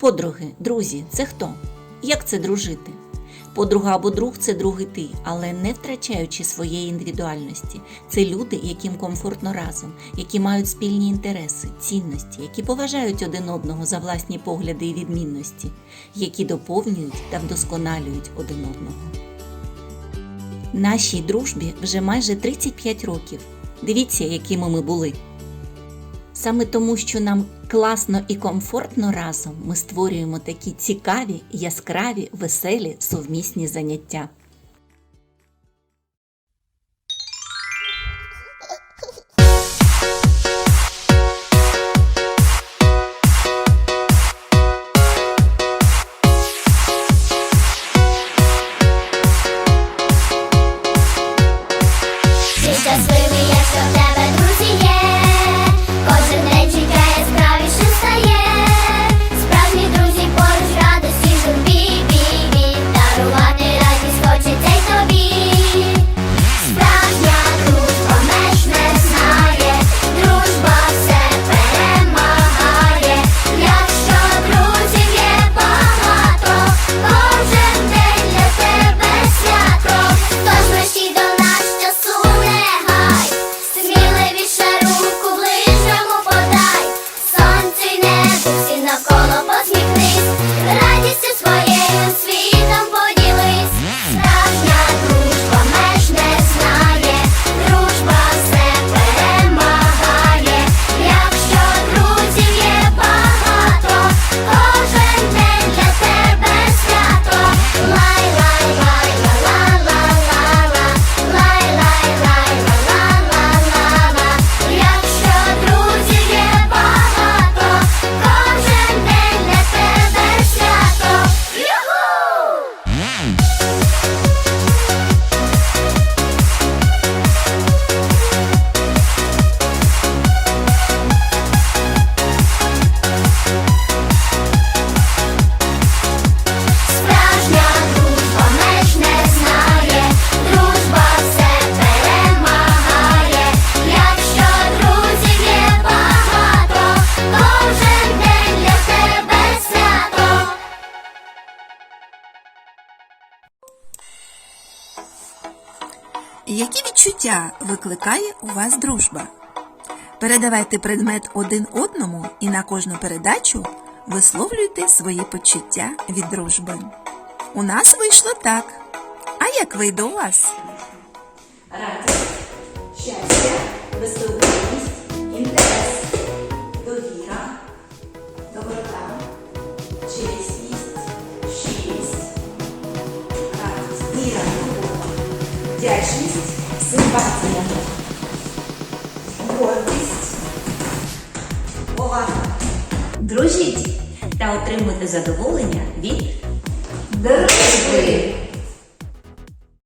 Подруги, друзі, це хто? Як це дружити? Подруга або друг це другий ти, але не втрачаючи своєї індивідуальності. Це люди, яким комфортно разом, які мають спільні інтереси, цінності, які поважають один одного за власні погляди і відмінності, які доповнюють та вдосконалюють один одного. Нашій дружбі вже майже 35 років. Дивіться, якими ми були. Саме тому, що нам класно і комфортно разом, ми створюємо такі цікаві, яскраві, веселі совмісні заняття. Ти щасливий, якщо в Які відчуття викликає у вас дружба? Передавайте предмет один одному і на кожну передачу висловлюйте свої почуття від дружби. У нас вийшло так. А як вийде у вас? Радість, щастя, веселість, інтерес, довіра, доброта, чесність, щирість, радість, віра, вдячність, симпатія, гордість, повага. Дружіть та отримуйте задоволення від дружби.